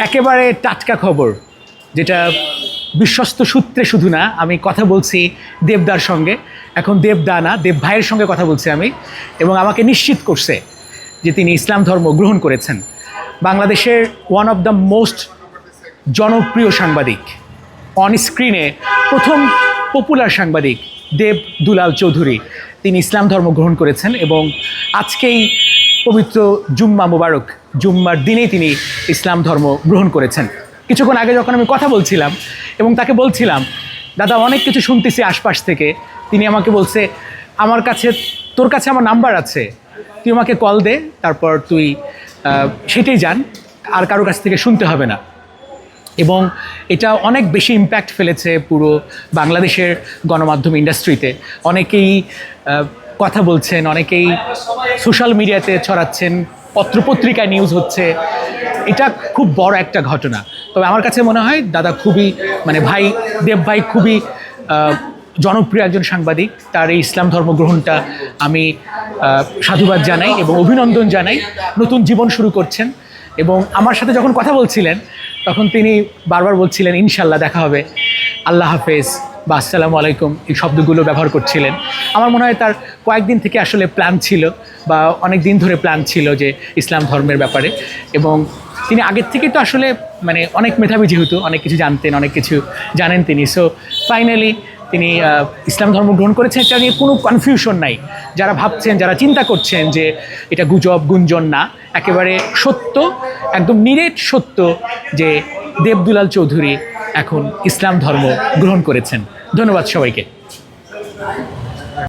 একেবারে টাটকা খবর, যেটা বিশ্বস্ত সূত্রে শুধু না, আমি কথা বলছি দেবদার সঙ্গে। এখন দেবদা না, দেব ভাইয়ের সঙ্গে কথা বলছি আমি। এবং আমাকে নিশ্চিত করছে যে তিনি ইসলাম ধর্ম গ্রহণ করেছেন। বাংলাদেশের ওয়ান অফ দ্য মোস্ট জনপ্রিয় সাংবাদিক। অন স্ক্রিনে প্রথম পপুলার সাংবাদিক দেব দুলাল চৌধুরী। তিনি ইসলাম ধর্ম গ্রহণ করেছেন এবং আজকেই পবিত্র জুম্মা মোবারক, জুম্মার দিনেই তিনি ইসলাম ধর্ম গ্রহণ করেছেন। কিছুক্ষণ আগে যখন আমি কথা বলছিলাম এবং তাকে বলছিলাম, দাদা, অনেক কিছু শুনতেছি আশপাশ থেকে। তিনি আমাকে বলছে, আমার কাছে, তোর কাছে আমার নাম্বার আছে। তুই আমাকে কল দে, তারপর তুই সেটাই যান আর কারও কাছ থেকে শুনতে হবে না। এবং এটা অনেক বেশি ইম্প্যাক্ট ফেলেছে পুরো বাংলাদেশের গণমাধ্যম ইন্ডাস্ট্রিতে অনেকেই কথা বলছেন, অনেকেই সোশ্যাল মিডিয়াতে ছড়াচ্ছেন পত্রপত্রিকায় নিউজ হচ্ছে। এটা খুব বড় একটা ঘটনা। তবে আমার কাছে মনে হয়, দাদা খুবই মানে ভাই, দেব ভাই খুবই জনপ্রিয় একজন সাংবাদিক। তার এই ইসলাম ধর্ম গ্রহণটা আমি সাধুবাদ জানাই এবং অভিনন্দন জানাই। নতুন জীবন শুরু করছেন এবং আমার সাথে যখন কথা বলছিলেন, তখন তিনি বারবার বলছিলেন, ইনশাল্লাহ দেখা হবে। আল্লাহ হাফেজ। বা আসসালামু আলাইকুম এই শব্দগুলো ব্যবহার করছিলেন। আমার মনে হয় তার কয়েকদিন থেকে আসলে প্ল্যান ছিল বা অনেক দিন ধরে প্ল্যান ছিল যে ইসলাম ধর্মের ব্যাপারে এবং তিনি আগের থেকেই তো আসলে মানে অনেক মেধাবী যেহেতু, অনেক কিছু জানতেন, অনেক কিছু জানেন তিনি। সো ফাইনালি তিনি ইসলাম ধর্ম গ্রহণ করেছেন। এটা নিয়ে কোনো কনফিউশন নাই। যারা ভাবছেন, যারা চিন্তা করছেন যে এটা গুজব, গুঞ্জন না, একেবারে সত্য, একদম নিরেট সত্য যে দেবদুলাল চৌধুরী এখন ইসলাম ধর্ম গ্রহণ করেছেন। ধন্যবাদ সবাইকে।